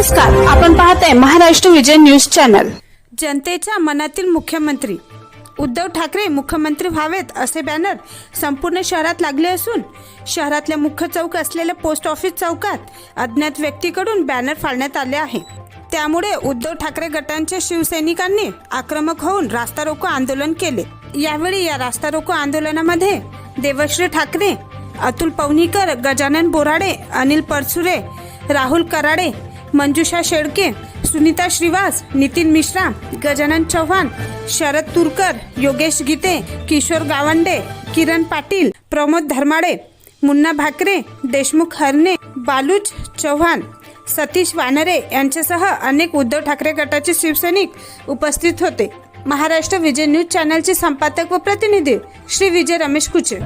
नमस्कार आपण पाहत आहे महाराष्ट्र विजय न्यूज चॅनल. जनतेच्या मनातील मुख्यमंत्री उद्धव ठाकरे मुख्यमंत्री व्हावेत असे बॅनर संपूर्ण शहरात लागले असून शहरातल्या मुख्य चौक असलेल्या पोस्ट ऑफिस चौकात अज्ञात व्यक्तीकडून बॅनर फाळण्यात आले आहे. त्यामुळे उद्धव ठाकरे गटांच्या शिवसैनिकांनी आक्रमक होऊन रास्ता रोको आंदोलन केले. यावेळी या रास्ता रोको आंदोलनामध्ये देवश्री ठाकरे अतुल पवनीकर गजानन बोराडे अनिल परसुरे राहुल कराडे मंजुषा शेळके सुनीता श्रीवास नितीन मिश्रा गजानन चव्हाण शरद तुरकर योगेश गीते किशोर गावंडे किरण पाटील प्रमोद धर्माडे मुन्ना भाकरे देशमुख हरणे बालूज चव्हाण सतीश वानरे यांच्यासह अनेक उद्धव ठाकरे गटाचे शिवसैनिक उपस्थित होते. महाराष्ट्र विजय न्यूज चॅनलचे संपादक व प्रतिनिधी श्री विजय रमेश कुचे.